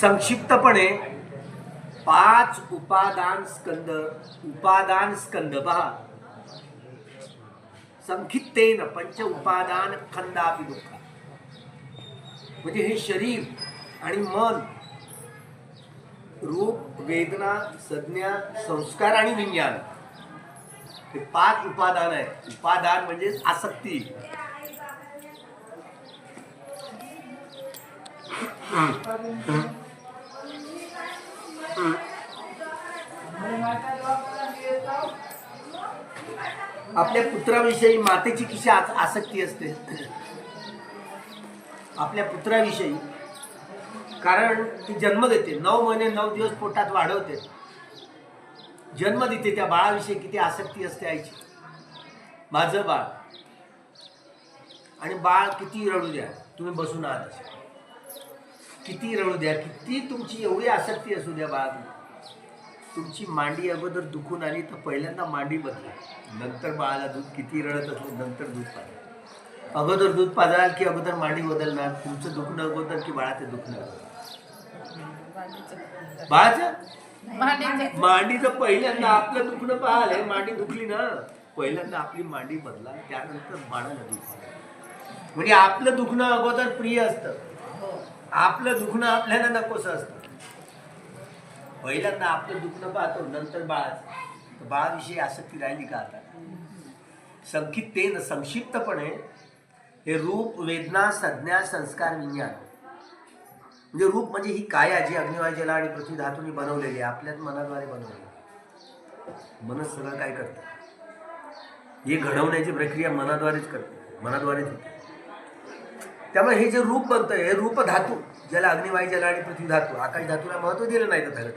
संक्षिप्तपणे पाच उपादान स्कंद उपादान स्कंद पहा संक्षिप्तेन पंच उपादान खंदापि दुःख म्हणजे हे शरीर आणि मन रूप वेदना संज्ञा संस्कार आणि विज्ञान हे पाच उपादान आहे उपादान म्हणजे आसक्ती. आपल्या पुत्राविषयी मातेची किशी आसक्ती असते. आपल्या पुत्राविषयी. कारण ती जन्म देते. नऊ महिने नऊ दिवस पोटात वाढवते. जन्म देते त्या बाळाविषयी किती आसक्ती असते आईची. माझं बाळ. आणि बाळ किती रडू द्या. तुम्ही बसून आहात. असे. किती रडू द्या किती तुमची एवढी आसक्ती असू द्या बाळा तुमची मांडी अगोदर दुखून आली तर पहिल्यांदा मांडी बदला. नंतर बाळाला दूध किती रडत असलं नंतर दूध पाजा. अगोदर दूध पाजाल की अगोदर मांडी बदलणार? तुमचं दुखणं अगोदर की बाळाचं दुखणं अगोदर? बाळाचं? मांडीचं. पहिल्यांदा आपलं दुखणं पाहाल मांडी दुखली ना. पहिल्यांदा आपली मांडी बदला त्यानंतर बाळाला दुख म्हणजे आपलं दुखणं अगोदर प्रिय असतं. आपलं दुखणं आपल्याला नकोस असतं पहिल्यांदा आपलं दुखणं पाहतो नंतर बाळाच बाळाविषयी आसक्ती राहिली का आता? संक्षिप्तेन संक्षिप्तपणे हे रूप वेदना संज्ञा संस्कार विज्ञान. म्हणजे रूप म्हणजे ही काया जी अग्निवायजला आणि पृथ्वी धातूने बनवलेली आहे आपल्याच मनाद्वारे बनवलेली मनच सगळं काय करतं? हे घडवण्याची प्रक्रिया मनाद्वारेच करते मनाद्वारेच होते. त्यामुळे हे जे रूप बनतं हे रूप धातू ज्याला अग्निवायू जल आणि पृथ्वी धातू आकाश धातूला महत्त्व दिलं नाही तर खरं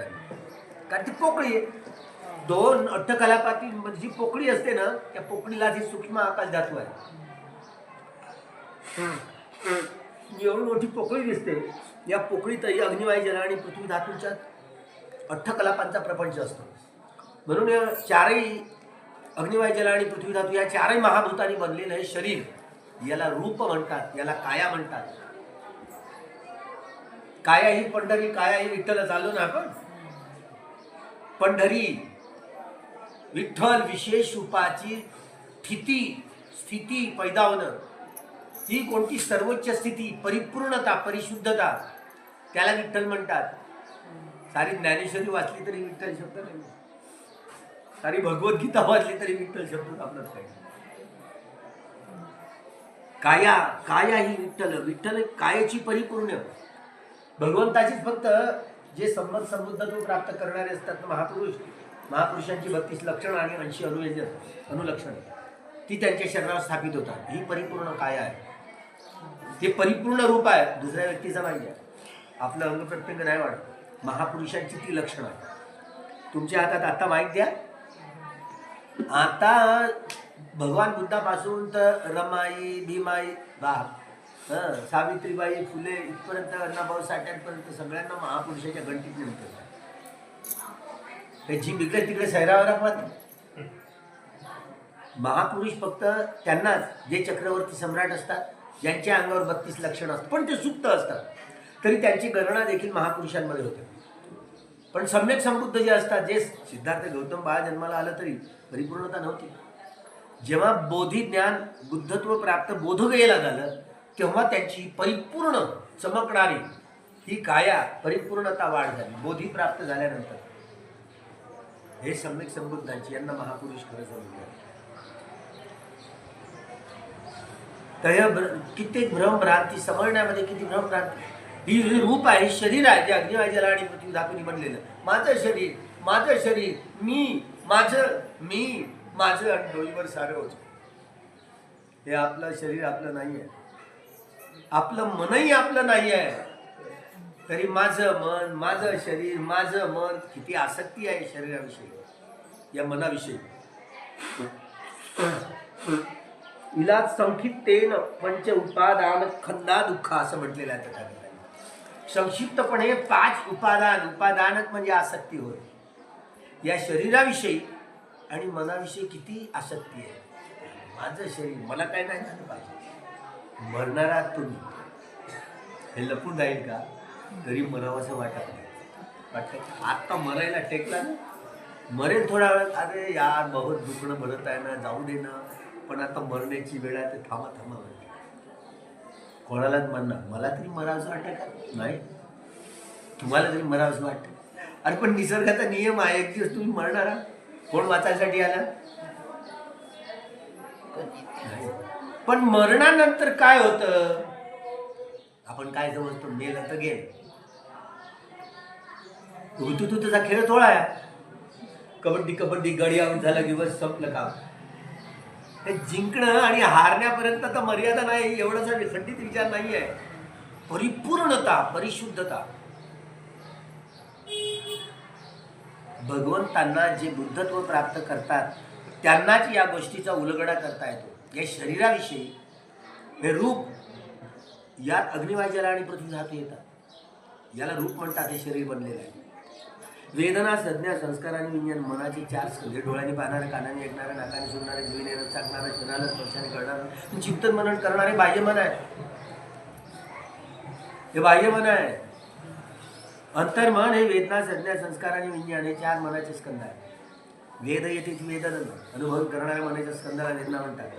कारण ती पोकळी आहे. दोन अट्टकलापातील म्हणजे जी पोकळी असते ना त्या पोकळीला जी सूक्ष्म आकाश धातू आहे. एवढी मोठी पोकळी दिसते. या पोकळीतही अग्निवायू जल आणि पृथ्वी धातूंच्या अठ्ठकलापांचा प्रपंच असतो. म्हणून या चारही अग्निवायू जल आणि पृथ्वी धातू या चारही महाभूतांनी बनलेलं हे शरीर. याला रूप म्हणतात याला काया म्हणतात. काया ही पंढरी काया ही विठ्ठल चाललो ना आपण? पंढरी विठ्ठल विशेष रूपाची स्थिती स्थिती पैदावणं. ही कोणती सर्वोच्च स्थिती? परिपूर्णता परिशुद्धता. त्याला विठ्ठल म्हणतात. सारी ज्ञानेश्वरी वाचली तरी विठ्ठल शब्द नाही. सारी भगवद्गीता वाचली तरी विठ्ठल शब्द आपलं काही काया काया ही विठ्ठल विठ्ठल कायची परिपूर्ण. भगवंताचीच फक्त जे संबंध समृद्धत्व प्राप्त करणारे असतात महापुरुष. महापुरुषांची बत्तीस लक्षणं आणि ऐंशी अनुयोजन अनुलक्षण. ती त्यांच्या शरीरावर स्थापित होतात. ही परिपूर्ण काय आहे. ते परिपूर्ण रूप आहे. दुसऱ्या व्यक्तीचं नाही आहे आपलं अंग प्रत्यंग नाही वाढत. महापुरुषांची ती लक्षणं आहे तुमच्या हातात आता माहीत द्या. आता भगवान बुद्धापासून तर रमाई भीमाई बा सावित्रीबाई फुले इथपर्यंत अण्णाभाऊ साठ्यांपर्यंत सगळ्यांना महापुरुषाच्या गणतीत नेमतं हे जी इकडे तिकडे सैरावर महापुरुष फक्त त्यांनाच जे चक्रवर्ती सम्राट असतात ज्यांच्या अंगावर बत्तीस लक्षणं असतात पण ते सुप्त असतात. तरी त्यांची गणना देखील महापुरुषांमध्ये होते. पण सम्यक समृद्ध जे असतात जे सिद्धार्थ गौतम बाळ जन्माला आलं तरी परिपूर्णता नव्हती. जेव्हा बोधी ज्ञान बुद्धत्व प्राप्त बोधगयेला झालं तेव्हा त्यांची परिपूर्ण चमकणारी ही काया परिपूर्णता वाढ झाली. बोधी प्राप्त झाल्यानंतर. हे सम्यक समृद्धांची यांना महापुरुष खरं समजलं तर कित्येक भ्रमभ्रांती समजण्यामध्ये किती भ्रमभ्रांती ही जे रूप आहे शरीर आहे जे अग्निवाय जला आणि पृथ्वी धातून बनलेलं. माझं शरीर माझं शरीर मी माझं मी माझं आणि डोईवर सारं होतं. हे आपलं शरीर आपलं नाही आहे आपलं मनही आपलं नाही आहे तरी माझं मन माझं शरीर माझं मन किती आसक्ती आहे शरीराविषयी या मनाविषयी. इलाज संक्षिप्तेन पंच उपादान खंदा दुःख असं म्हटलेलं आहे तथागतांनी संक्षिप्तपणे पाच उपादान उपादानच म्हणजे आसक्ती होय. या शरीराविषयी आणि मनाविषयी किती आसक्ती आहे. माझं शरीर मला काय नाही झालं पाहिजे. आहात तुम्ही. हे लपून राहील का? तरी मरावं असं वाटत नाही. वाटतं आत्ता मरायला टेकला ना. मरेल थोडा वेळ. अरे यार बहुत दुखणं भरत आहे ना जाऊ दे ना. पण आता मरण्याची वेळ आहे ते थांबा थांबा म्हणते कोणालाच म्हणणार मला तरी मरावंसं वाटतं का? नाही. तुम्हाला तरी मरावंसं वाटतं. अरे पण निसर्गाचा नियम आहे एक दिवस तुम्ही मरणार आहात. कोण वाचायसाठी आलं? पण मरणानंतर काय होतं? आपण काय समजतो? मेलं तर गेलं. ऋतू तू त्याचा खेळ थोडा आहे. कबड्डी कबड्डी गडी आऊट झालं दिवस संपलं का? हे जिंकणं आणि हारण्यापर्यंत तर मर्यादा नाही एवढासा खंडित विचार नाही आहे परिपूर्णता परिशुद्धता. भगवंतांना जे बुद्धत्व प्राप्त करतात त्यांनाच या गोष्टीचा उलगडा करता येतो. या शरीराविषयी हे रूप यात अग्निवायजाला आणि पृथ्वी धातू येतात. याला रूप म्हणतात हे शरीर बनलेलं आहे. वेदना संज्ञा संस्कार आणि विज्ञान मनाचे चार स्कंधे डोळ्यांनी पाहणारे कानाने ऐकणारे नाकाने सुनणारे जिवीने रस चाकणारे शरीराला स्पर्शाने करणारे चिंतन मनन करणारे बाह्यमन आहे. हे बाह्यमन आहे. अंतर्मन हे वेदना संज्ञा संस्कार आणि विज्ञान हे चार मनाचे स्कंद आहे वेद येथे वेदन अनुभव करणाऱ्या मनाच्या स्कंदाला वेदना म्हणतात.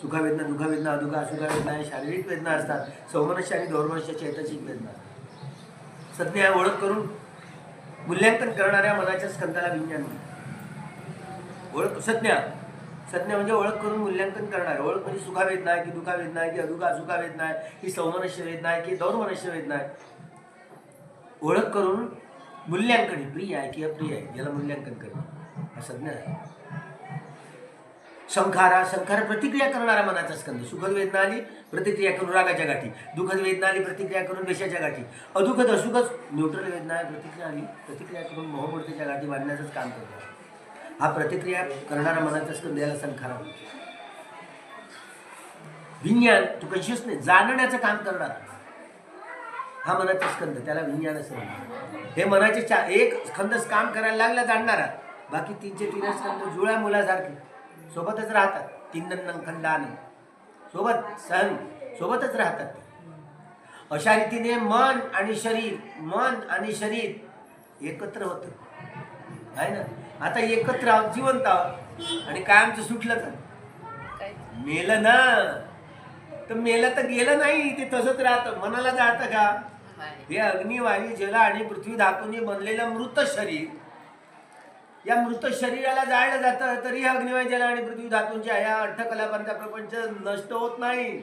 सुखावेदना दुखावेदना अधुका असुखावेदना हे शारीरिक वेदना असतात. सौमनस्य आणि दौर्मनस्य चैतसिक वेदना. संज्ञा ओळख करून मूल्यांकन करणाऱ्या मनाच्या स्कंदाला विज्ञान म्हणतात ओळख संज्ञा. संज्ञा म्हणजे ओळख करून मूल्यांकन करणार. ओळख म्हणजे सुखावेदना आहे की दुःखावेदना आहे की अधुका असुखावेदना आहे की सौमनस्य वेदना आहे की दौर्मनस्य वेदना आहे. ओळख करून मूल्यांकन प्रिय आहे की अप्रिय आहे याला मूल्यांकन करणे हा संज्ञा आहे. संखारा संखार प्रतिक्रिया करणारा मनाचा स्कंद. सुखद वेदना आली प्रतिक्रिया करून रागाच्या गाठी. दुःखद वेदना आली प्रतिक्रिया करून देशाच्या गाठी. अदुखद असुखद न्यूट्रल वेदना प्रतिक्रिया आली प्रतिक्रिया करून मोहमूर्तीच्या गाठी बांधण्याचंच काम करतो. हा प्रतिक्रिया करणारा मनाचा स्कंद याला संखारा विज्ञान तू कन्शियसनेस जाणण्याचं काम करणार. हा मनाचा स्कंद त्याला विज्ञान असं हे मनाचे चा एक स्कंद काम करायला लागला जाणणारा. बाकी तीनचे तीन स्कंद जुळ्या मुलासारखे. सोबतच राहतात. तीन खंडाने. सोबत सण सोबतच राहतात. अशा रीतीने मन आणि शरीर मन आणि शरीर एकत्र होतं. आहे ना? आता एकत्र आहोत जिवंत आहोत. आणि काय आमचं सुटलं तर? मेलं ना. तर मेलं तर गेलं नाही ते तसंच राहतं. मनाला जाळतं का? हे अग्नी वायू जल आणि पृथ्वी धातूने बनलेलं मृत शरीर या मृत शरीराला जाळलं जातं तरी अग्निवायू जल आणि पृथ्वी धातूंच्या ह्या अर्थकलापांचा प्रपंच नष्ट होत नाही.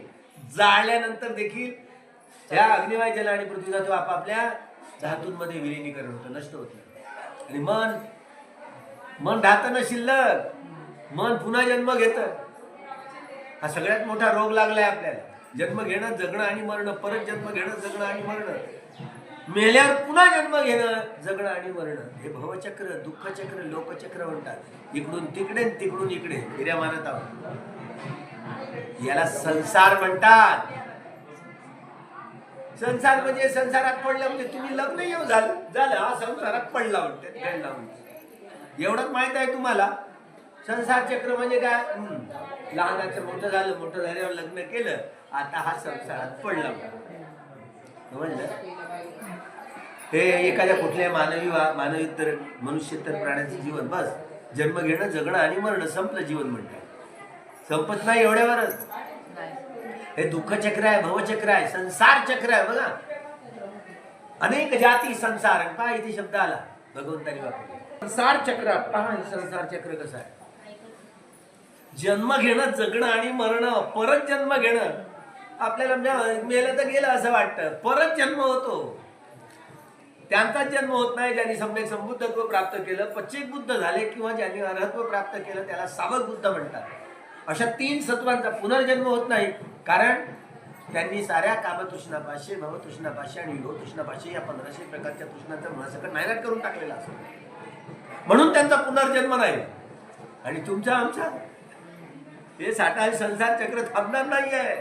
जाळल्यानंतर देखील त्या अग्निवायू जल आणि पृथ्वी धातू आपापल्या धातूंमध्ये विलिनीकरण होतं नष्ट होत आणि मन मन राहतं शिल्लक मन पुन्हा जन्म घेतं. हा सगळ्यात मोठा रोग लागलाय आपल्याला. जन्म घेणं जगणं आणि मरणं परत जन्म घेणं जगणं आणि मरणं. मेल्यावर पुन्हा जन्म घेणं जगणं आणि मरणं. हे भवचक्र दुःखचक्र लोकचक्र म्हणतात. इकडून तिकडे तिकडून इकडे. फिर्या मानत आहोत. याला संसार म्हणतात. संसार म्हणजे संसारात पडलं म्हणजे तुम्ही लग्न येऊ झालं झालं. हा संसारात पडला म्हणते पडला म्हणते एवढंच माहीत आहे तुम्हाला? संसार चक्र म्हणजे काय? लहानाचं मोठं झालं मोठं झाल्यावर लग्न केलं आता हा संसारात पडला. समजलं? हे एखाद्या कुठल्या मानवी वा मानवी तर मनुष्य तर प्राण्याचं जीवन बस. जन्म घेणं जगणं आणि मरणं संपलं जीवन म्हणतात. संपत नाही एवढ्यावरच. हे दुःख चक्र आहे भवचक्र आहे संसार चक्र आहे बघा. अनेक जाती संसार पहा इथे शब्द आला. भगवंतानी वापरला. संसार चक्र पहा संसार चक्र कसं आहे. जन्म घेणं जगणं आणि मरणं परत जन्म घेणं. आपल्याला म्हणजे मेलं तर गेलं असं वाटतं. परत जन्म होतो. त्यांचाच जन्म होत नाही ज्यांनी सम्यक संबुद्धत्व प्राप्त केलं पच्चिक बुद्ध झाले किंवा ज्यांनी अर्हत्व प्राप्त केलं त्याला सावक बुद्ध म्हणतात. अशा तीन सत्वांचा पुनर्जन्म होत नाही. कारण त्यांनी साऱ्या कामतृष्णापाशे भवतृष्णापाशे आणि युगतृष्णापाशे या पंधराशे प्रकारच्या तृष्णांचा मुळासकट नायनाट करून टाकलेला असतो. म्हणून त्यांचा पुनर्जन्म नाही. आणि तुमचा आमचा? हे साठा संसार चक्र थांबणार नाही आहे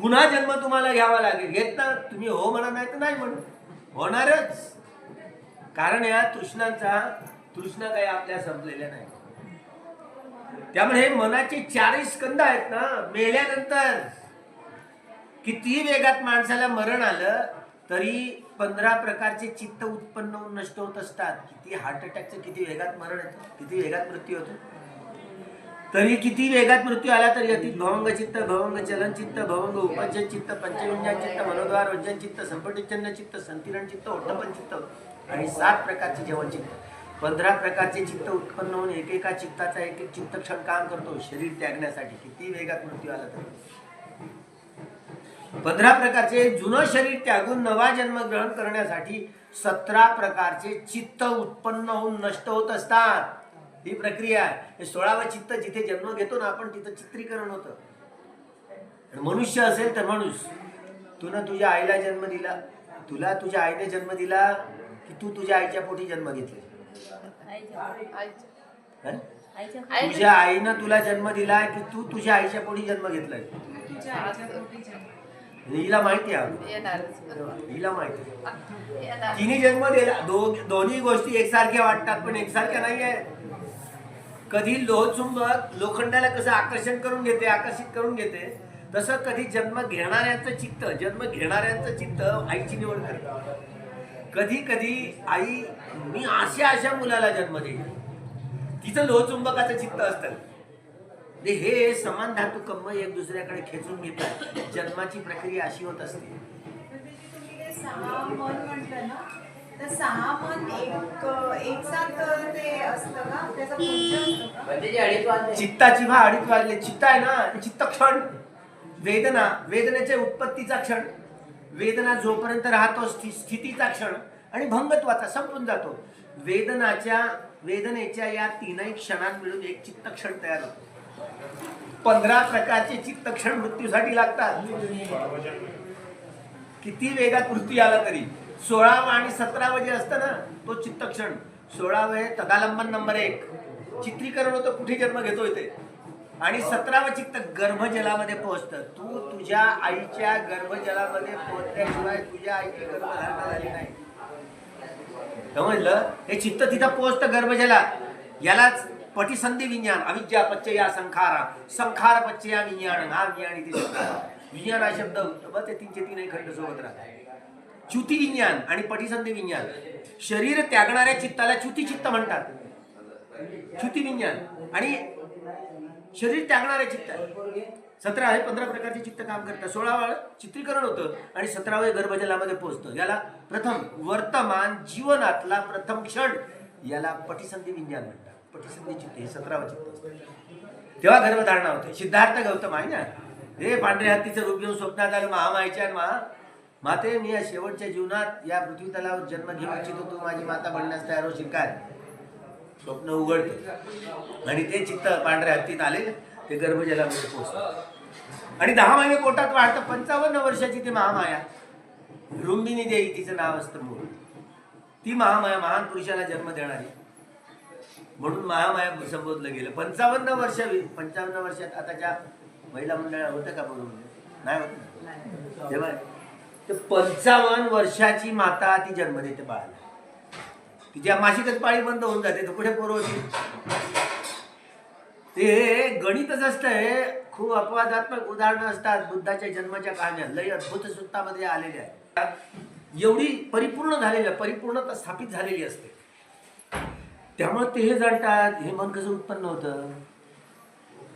पुन्हा जन्म तुम्हाला घ्यावा लागेल. घेत ना. तुम्ही हो म्हणा नाही तर नाही म्हणू. होणारच. कारण या तृष्णांचा तृष्णा काही आपल्या संपलेल्या नाही. त्यामुळे हे मनाचे चारही स्कंद आहेत ना मेल्यानंतर कितीही वेगात माणसाला मरण आलं तरी पंधरा प्रकारचे चित्त उत्पन्न होऊन नष्ट होत असतात. किती हार्ट अटॅकचं किती वेगात मरण येतं किती वेगात मृत्यू होतो. तरी किती वेगात मृत्यू आला तरी अति भवंग चित्त भवंग चलन चित्त भवंग उपजन चित्त पंचविंजन चित्त मनोद्वार वज्जन चित्त संपटिचन्न चित्त संतिरण चित्त ओटपन चित्त आणि सात प्रकारचे जेवण चित्त. पंधरा प्रकारचे चित्त उत्पन्न होऊन एकेका चित्ताचा एक एक चित्त क्षण काम करतो. शरीर त्यागण्यासाठी किती वेगात मृत्यू आला तरी. पंधरा प्रकारचे जुनं शरीर त्यागून नवा जन्म ग्रहण करण्यासाठी सतरा प्रकारचे चित्त उत्पन्न होऊन नष्ट होत असतात. ही प्रक्रिया आहे. हे सोळावं चित्त जिथे जन्म घेतो ना आपण तिथं चित्रीकरण होतं. मनुष्य असेल तर माणूस तू ना तुझ्या आईला जन्म दिला. तुला तुझ्या आईने जन्म दिला की तू तुझ्या आईच्या पोटी जन्म घेतले? तुझ्या आईनं तुला जन्म दिला की तू तुझ्या आईच्या पोटी जन्म घेतलाय? हिला माहिती आहे हिला माहिती. तिने जन्म दिला. दो दोन्ही गोष्टी एकसारख्या वाटतात पण एकसारख्या नाही आहे कधी लोहचुंबक लोखंडाला कसं आकर्षण करून घेते आकर्षित करून घेते तसं कधी जन्म घेणाऱ्यांचं चित्त जन्म घेणाऱ्यांचं चित्त आईची निवड करते. कधी कधी आई मी अशा अशा मुलाला जन्म देईल. तिचं लोहचुंबकाचं चित्त असतं. ते हे समान धातू कम्म एक दुसऱ्याकडे खेचून घेतात जन्माची प्रक्रिया अशी होत असते. तर सहा मन एक एक साथ ते असतं का? त्याचा का चित्ताची भा अडीच वाजले. चित्त आहे ना चित्त क्षण. वेदना वेदनेच्या उत्पत्तीचा क्षण. वेदना जोपर्यंत राहतो स्थि- स्थितीचा क्षण. आणि भंगत्वाचा संपून जातो. वेदनाच्या वेदनेच्या या तीनही क्षणात मिळून एक चित्त क्षण तयार होतो. पंधरा प्रकारचे चित्त क्षण मृत्यूसाठी लागतात. किती वेगात मृत्यू आला तरी. सोळावं आणि सतरावं जे असतं ना तो चित्तक्षण. सोळावं हे तदालंबन नंबर एक. चित्रीकरण होतं कुठे जन्म घेतोय ते? आणि सतरावं चित्त गर्भजलामध्ये पोहोचतं. तू तुझ्या आईच्या गर्भजलामध्ये पोहोचल्याशिवाय तुझ्या आईची गर्भधारणा झाली नाही. समजलं हे चित्त तिथं पोहोचतं गर्भजलात. यालाच पटिसंधी विज्ञान अविद्या पच्चया संखारा. संखार पच्चया विज्ञान हा विज्ञान इथे शब्द विज्ञान हा शब्द ते तीनचे तीनही खंड सोबत राहतात च्युती विज्ञान आणि पटिसंधी विज्ञान. शरीर त्यागणाऱ्या चित्ताला च्युती चित्त म्हणतात. च्युती विज्ञान. आणि शरीर त्यागणाऱ्या चित्त. सतरा हे पंधरा प्रकारचे चित्त काम करतात. सोळावं चित्रीकरण होतं आणि सतरावे गर्भजलामध्ये पोहोचतं. याला प्रथम वर्तमान जीवनातला प्रथम क्षण याला पटिसंधी विज्ञान म्हणतात. पटिसंधी चित्त हे सतरावं चित्त असतं. तेव्हा गर्भधारणा होते. सिद्धार्थ गौतम आहे ना? हे पांढऱ्या हत्तीचं रूप घेऊन स्वप्नात आलं. महामायच्या महा माते मी या शेवटच्या जीवनात या पृथ्वी तलावर जन्म घेऊ इच्छितो तू माझी माता बनण्यास तयार होशील काय? स्वप्न उघडते. आणि ते चित्त पांढऱ्या हत्तीत आले ते गर्भजलामध्ये पोहोचतं आणि दहा महिने पोटात वाढतं पंचावन्न वर्षाची ती महामाया. रुंबिनी देई तिचं नाव असतं मूळ. ती महामाया महान पुरुषाला जन्म देणारी. म्हणून महामाया संबोधलं गेलं. पंचावन्न वर्ष पंचावन्न वर्षात आताच्या महिला मंडळ होतं का बरोबर? नाही होत? तेव्हा पंचावन्न वर्षाची माता ती जन्म देते बाळाला. तिच्या मासिकच पाळी बंद होऊन जाते तर कुठे पोरं होती ते गणितच असतंय खूप अपवादात्मक उदाहरणं असतात. बुद्धाच्या जन्माच्या कहाण्या. लय अद्भुत सुत्तामध्ये आलेल्या आहेत. एवढी परिपूर्ण झालेल्या परिपूर्णता स्थापित झालेली असते. त्यामुळे ते हे जाणतात. हे मन कसं उत्पन्न होतं?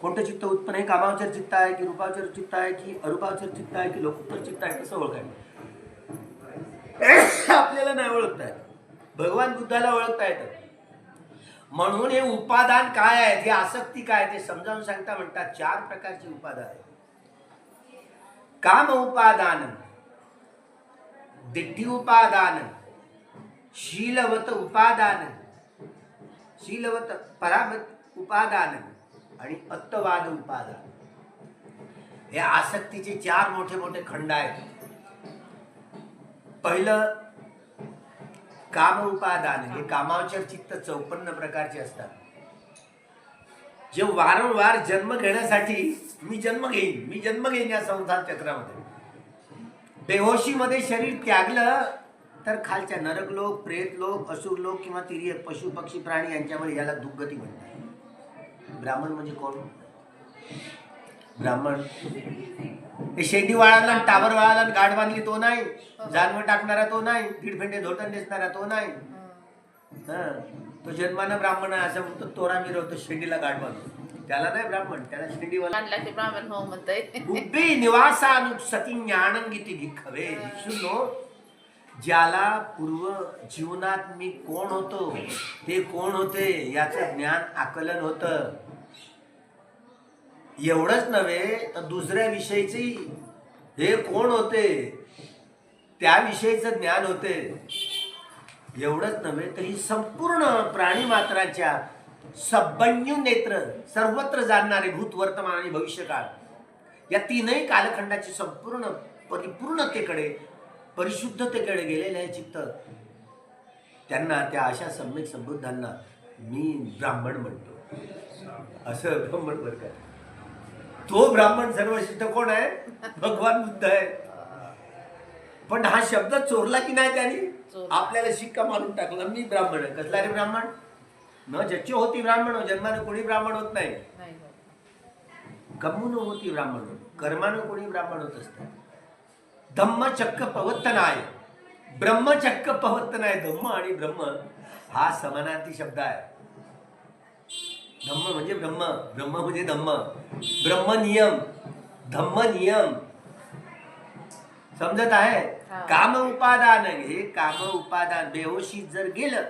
कोणतं चित्त उत्पन्न आहे? कामावचर चित्त आहे की रूपावचर चित्त आहे की अरूपावचर चित्त आहे की लोकोत्तर चित्त आहे? कसं ओळखायचं? आपल्याला नाही ओळखता येत. भगवान बुद्धाला ओळखता येतं. म्हणून हे उपादान काय आहे हे आसक्ती काय ते समजावून सांगता म्हणतात चार प्रकारची उपादान आहे काम उपादान दिड्डी उपादान शीलवत उपादान शीलवत परामत उपादान आणि अत्तवाद उपादान. हे आसक्तीचे चार मोठे मोठे खंड आहेत. पहिलं काम उपादान हे कामावचर चित्त चौपन्न प्रकारचे असतात. जे वारंवार जन्म घेण्यासाठी मी जन्म घेईन मी जन्म घेईन या संसार चक्रामध्ये. बेहोशीमध्ये शरीर त्यागलं तर खालच्या नरक लोक प्रेत लोक असुर लोक किंवा तिर्य पशु पक्षी प्राणी यांच्यामध्ये याला दुर्गती म्हणतात. ब्राह्मण म्हणजे कोण? ब्राह्मण. हे शेंडी वाळाला आणि टावर वाळाला गाठ बांधली तो नाही. जानवं टाकणारा तो नाही. दीड फेंडे धोटण नेसणारा तो नाही. हा. तो जन्मानं ब्राह्मण आहे असं म्हणतो तोरा मिरवतो शेंडीला गाठ बांधतो. त्याला नाही ब्राह्मण त्याला आणला की ब्राह्मण हो म्हणताय. बुद्धी निवासानुसती ज्ञानंगिती भिक्खवे भिक्षुनो ज्याला पूर्व जीवनात मी कोण होतो? ते कोण होते? याचं ज्ञान आकलन होतं. एवढंच नव्हे तर दुसऱ्या विषयीची हे कोण होते? त्याविषयीचं ज्ञान होते. एवढंच नव्हे तर ही संपूर्ण प्राणी मात्राच्या सब्बन्यू नेत्र सर्वत्र जाणणारे भूत वर्तमान आणि भविष्यकाळ या तीनही कालखंडाची संपूर्ण परिपूर्णतेकडे परिशुद्धतेकडे गेलेले आहे चित्त. त्यांना त्या अशा सम्यक समृद्धांना मी ब्राह्मण म्हणतो. असं ब्राह्मण बरं आहे. तो ब्राह्मण सर्वसिद्ध कोण आहे? भगवान बुद्ध आहे. पण हा शब्द चोरला की नाही त्यांनी. आपल्याला शिक्का मारून टाकला. मी ब्राह्मण आहे. कसला रे ब्राह्मण? न जच्ची होती ब्राह्मण हो, जन्मानं कोणी ब्राह्मण होत नाही. नाही. गमून होती ब्राह्मण. कर्मानं कोणी ब्राह्मण होत असते धम्म चक्क पवत्तनाय ब्रह्मचक्क पवत्तनाय धम्म आणि ब्रह्म हा समानार्थी शब्द आहे. धम्म म्हणजे ब्रह्म. ब्रह्म म्हणजे धम्म. ब्रह्म नियम धम्म नियम समजत आहे. काम उपादान. हे काम उपादान. बेहोशीत जर गेलं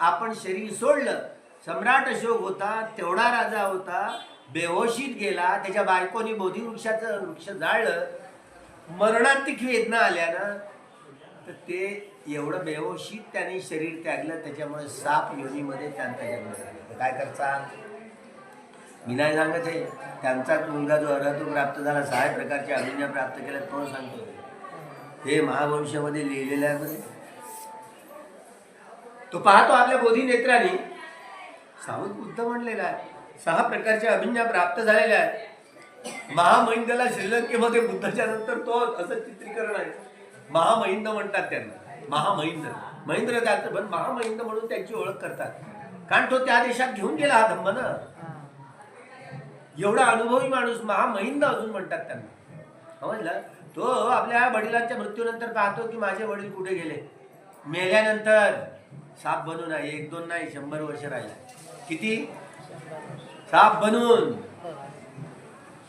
आपण शरीर सोडलं सम्राट अशोक होता तेवढा राजा होता बेहोशीत गेला त्याच्या बायकोनी बोधी वृक्षाचं वृक्ष जाळलं मरणांतिक वेदना आल्या ना तर ते एवढं बेहोशीत त्याने शरीर त्यागलं त्याच्यामुळे साप योनीमध्ये त्यांचा जन्म झाला तर काय करता मी नाही सांगत आहे त्यांचाच मुलगा जो अर्हतो प्राप्त झाला सहा प्रकारच्या अभिज्ञा प्राप्त केल्या तो सांगतो. हे महावंशामध्ये लिहिलेलं आहे मध्ये तो पाहतो आपल्या बोधी नेत्राने. सावध बुद्ध म्हणलेला आहे. सहा प्रकारच्या अभिज्ञा प्राप्त झालेल्या आहेत. महामहिंदला श्रीलंकेमध्ये बुद्धाच्या नंतर तो असं चित्रीकरण आहे. महामहिंद म्हणतात त्यांना. महामहिंद. महेंद्र त्याचं पण महामहिंद म्हणून त्यांची ओळख करतात. कारण तो त्या देशात घेऊन गेला हा धम्म ना. एवढा अनुभवी माणूस महामहिंद अजून म्हणतात त्यांना. समजलं? तो आपल्या वडिलांच्या मृत्यूनंतर पाहतो की माझे वडील कुठे गेले? मेल्यानंतर साप बनून आहे. एक दोन नाही शंभर वर्ष राहिला. किती? साप बनून.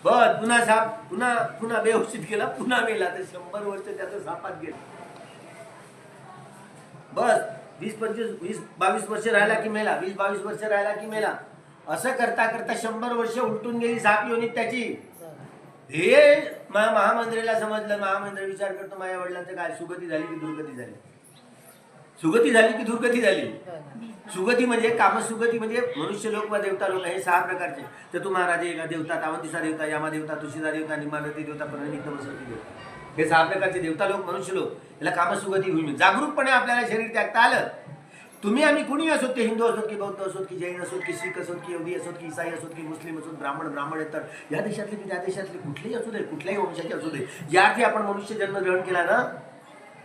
बस पुन्हा साप पुन्हा पुन्हा व्यवस्थित गेला पुन्हा मेला. तर शंभर वर्ष त्याचं सापात गेलं. बस. वीस पंचवीस वीस बावीस वर्ष राहिला की मेला वीस बावीस वर्ष राहिला की मेला. असं करता करता शंभर वर्ष उलटून गेली साप योनीत त्याची. हे मा- महामंत्रीला समजलं महामंत्री विचार करतो माझ्या वडिलांचं काय सुगती झाली की दुर्गती झाली? सुगती झाली की दुर्गती झाली? सुगती म्हणजे काम सुगती म्हणजे मनुष्य लोक व देवता लोक हे सहा प्रकारचे. तर तू महाराजे एका देवता तावंतिसा देवता यामा देवता तुळशीदा देवता निमानती देवता परिणित वसंती देवता. हे सहा प्रकारचे देवता लोक मनुष्य लोक. याला कामसुगती होईल जागरूकपणे आपल्याला शरीर त्यागता आलं. तुम्ही आम्ही कुणी असोत ते हिंदू असोत की बौद्ध असोत की जैन असोत की शीख असोत की योगी असोत की इसाई असोत की मुस्लिम असोत ब्राह्मण ब्राह्मण तर या देशातले की त्या देशातले कुठलेही असू दे कुठल्याही वंशाचे असू दे ज्या अर्थी आपण मनुष्य जन्म ग्रहण केला ना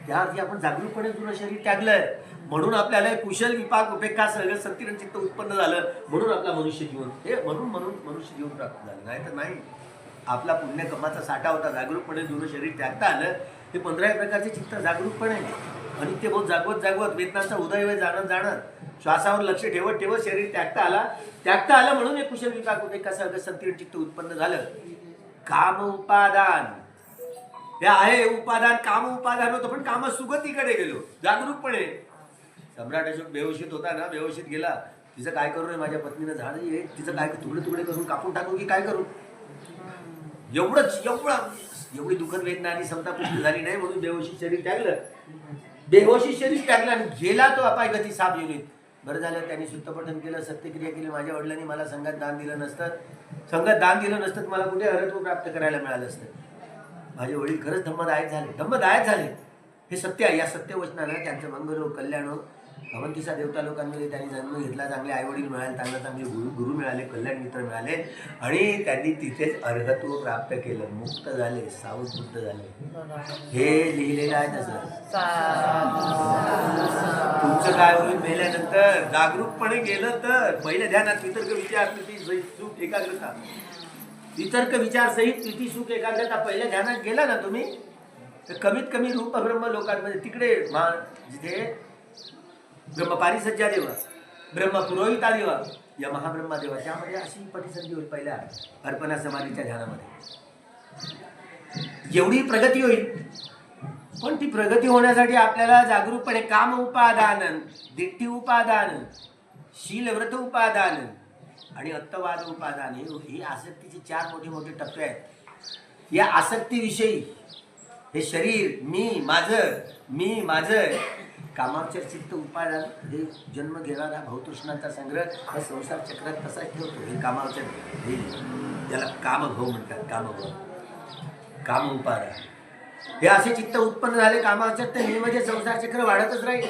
त्या अर्थी आपण जागरूकपणे जुनं शरीर त्यागलंय. म्हणून आपल्याला कुशल विपाक उपेक्षा सगळं सत्तीरण चित्त उत्पन्न झालं. म्हणून आपला मनुष्य जीवन हे म्हणून म्हणून मनुष्य जीवन प्राप्त झालं. नाही तर नाही. आपला पुण्यकमाचा साठा होता जागरूकपणे जुनं शरीर त्यागता आलं हे पंधरा प्रकारचे चित्त जागरूकपणे आणि ते बहुत जागवत जागवत वेदनाचा उदय वय जाणत जाणत श्वासावर लक्ष ठेवत ठेवत शरीर त्यागता आला. त्यागता आलं म्हणून हे कुशल विकास उपेक्षा सगळं सत्तीरण चित्त उत्पन्न झालं. काम उपादान. हे आहे उपादान काम उपादान होतं पण काम सुगतीकडे गेलो. जागरूकपणे. सम्राट अशोक बेहोशीत होता ना बेहोशीत गेला. तिचं काय करू नये माझ्या पत्नीनं झाड ये तिचं काय तुकडे तुकडे करून कापून टाकू की काय करू? एवढंच एवढं एवढी दुःखद वेदना आणि समता पुष्टी झाली नाही म्हणून बेहोशी शरीर टाकलं बेहोशी शरीर टाकलं आणि गेला तो अपाय गती साप युनित बरं झालं त्यांनी सुत्तपठन केलं सत्यक्रिया केली माझ्या वडिलांनी मला संघात दान दिलं नसतं. संघात दान दिलं नसतं तर मला कुठे अर्थ प्राप्त करायला मिळालं असतं? माझे वडील खरंच धम्मदायक झाले. धम्मदायक झाले. हे सत्य आहे या सत्य वचनानं त्यांचं मंगल हो कल्याण हो अवंतिसा देवता लोकांमध्ये त्यांनी जन्म घेतला चांगले आईवडील मिळाले चांगले चांगले गुरु गुरु मिळाले कल्याण मित्र मिळाले आणि त्यांनी तिथेच अर्हत्व प्राप्त केलं मुक्त झाले सावध मुक्त झाले. हे लिहिलेलं आहे तसं. तुमचं काय होईल मेल्यानंतर? जागरूकपणे गेलं तर. पहिले ध्यानात वितर्क विचार ती चूक एकाग्रता. वितर्क विचार सहित प्रीती सुख एकाग्रता पहिल्या ध्यानात गेला ना तुम्ही तर कमीत कमी रूप लोकांमध्ये तिकडे मा जिथे ब्रह्मपारिसज्जा देव ब्रह्म पुरोहिता देव या महाब्रह्मदेवा त्यामध्ये अशी पटीसंधी होईल पहिल्या अर्पणा समाधीच्या ध्यानामध्ये. एवढी प्रगती होईल पण ती प्रगती होण्यासाठी आपल्याला जागरूकपणे काम उपादान दिट्टी उपादान शीलव्रत उपादान आणि अत्तवाद उपादान हे ही आसक्तीचे चार मोठे मोठे टप्पे आहेत. या आसक्तीविषयी हे शरीर मी माझं मी माझं कामाचे चित्त उपादान हे जन्म घेणारा भवतृष्णांचा संग्रह हा संसार चक्रात तसाच ठेवतो हे कामावचर हे ज्याला कामभव म्हणतात कामभव काम उपादान हे असे चित्त उत्पन्न झाले कामावचर तर हे म्हणजे संसार चक्र वाढतच राहील.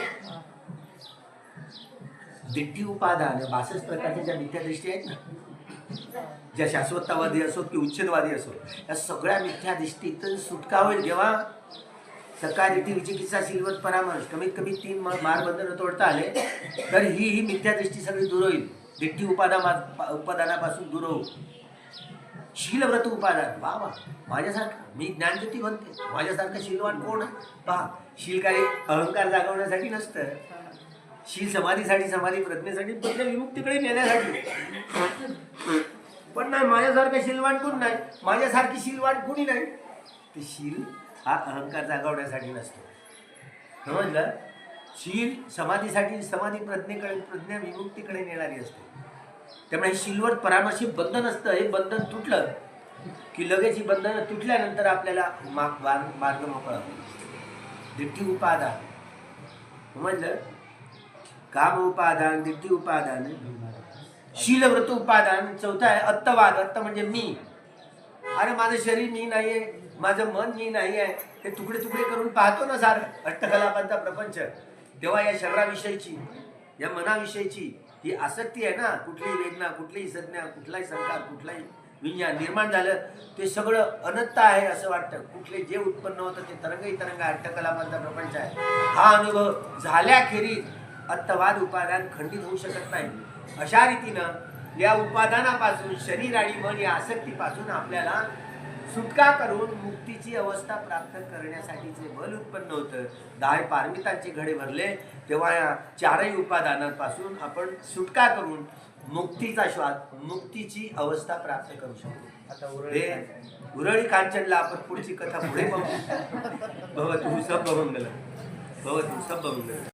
दिट्टी उपादान बासष्ट प्रकारच्या ज्या मिथ्यादृष्टी आहेत ना ज्या शाश्वतवादी असो की उच्छेदवादी असो या सगळ्या मिथ्यादृष्टीतून सुटका होईल जेव्हा सकाळ रीती विचिकित्सा शिलवत परामर्श कमीत कमी तीन मारबंधनं तोडता आले तर ही ही मिथ्यादृष्टी सगळी दूर होईल. दिट्टी उपादाना उपादानापासून दूर होऊ. शीलव्रत उपादान. वा वा. माझ्यासारखं. मी ज्ञानज्योती म्हणते माझ्यासारखं शीलवान कोण आहे? पहा शील काय अहंकार जागवण्यासाठी नसतं. शील समाधीसाठी समाधी प्रज्ञेसाठी प्रज्ञा विमुक्तीकडे नेण्यासाठी. पण नाही माझ्यासारखं शीलवान कोण नाही? माझ्यासारखी शीलवान कोणी नाही? ते शील हा अहंकार जागवण्यासाठी नसतो. समजलं शील समाधीसाठी समाधी प्रज्ञेकडे प्रज्ञा विमुक्तीकडे नेणारी असते. त्यामुळे हे शीलवर परामर्शी बंधन असतं. हे बंधन तुटलं की लगेच ही बंधनं तुटल्यानंतर आपल्याला माग मार्ग मोकळा दिट्टी उपादान. समजलं काम उपादान दिट्टी उपादान शीलव्रत उपादान चौथा आहे अत्तवाद. अत्त म्हणजे मी. अरे माझं शरीर मी आहे माझं मन मी नाही आहे. हे तुकडे तुकडे करून पाहतो ना सार. अट्टकलापांचा प्रपंच. तेव्हा या शरीराविषयीची या मनाविषयीची ही आसक्ती आहे ना. कुठलीही वेदना कुठलीही संज्ञा कुठलाही संकार कुठलाही विज्ञान निर्माण झालं ते सगळं अनंत आहे असं वाटतं. कुठले जे उत्पन्न होतं ते तरंगही तरंग अट्टकलापांचा प्रपंच आहे. हा अनुभव झाल्याखेरीज अत्तवाद उपादान खंडित होऊ शकत नाही. अशा रीतीनं या उपादानापासून शरीर आणि मन या आसक्तीपासून आपल्याला सुटका करून मुक्तीची अवस्था प्राप्त करण्यासाठीचे बल उत्पन्न होतं दहा पारमितांचे घडे भरले तेव्हा या चारही उपादानांपासून आपण सुटका करून मुक्तीचा श्वास मुक्तीची अवस्था प्राप्त करू शकतो. हे उरळी कांचनला आपण पुढची कथा पुढे बघू. भवतु सब मंगल भवतु सब मंगल